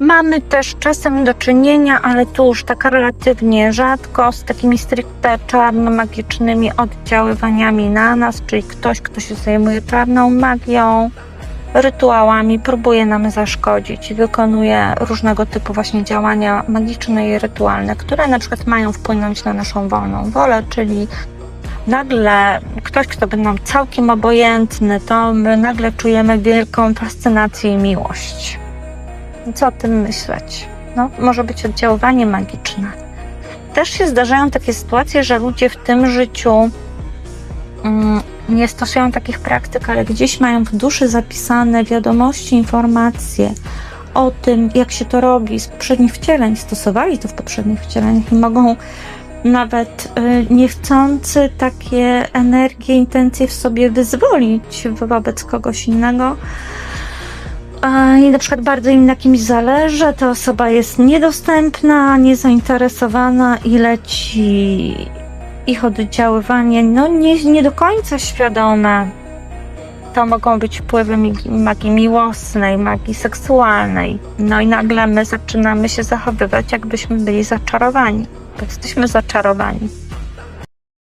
Mamy też czasem do czynienia, ale tu już tak relatywnie rzadko, z takimi stricte czarno-magicznymi oddziaływaniami na nas, czyli ktoś, kto się zajmuje czarną magią, rytuałami, próbuje nam zaszkodzić i wykonuje różnego typu właśnie działania magiczne i rytualne, które na przykład mają wpłynąć na naszą wolną wolę, czyli nagle ktoś, kto by nam całkiem obojętny, to my nagle czujemy wielką fascynację i miłość. Co o tym myśleć? No, może być oddziaływanie magiczne. Też się zdarzają takie sytuacje, że ludzie w tym życiu mm, nie stosują takich praktyk, ale gdzieś mają w duszy zapisane wiadomości, informacje o tym, jak się to robi z poprzednich wcieleń, stosowali to w poprzednich wcieleniach i mogą nawet y, niechcący takie energie, intencje w sobie wyzwolić wobec kogoś innego. I na przykład bardzo im na kimś zależy, ta osoba jest niedostępna, niezainteresowana i leci ich oddziaływanie, no nie, nie do końca świadome. To mogą być wpływy magii miłosnej, magii seksualnej. No i nagle my zaczynamy się zachowywać, jakbyśmy byli zaczarowani. Jesteśmy zaczarowani.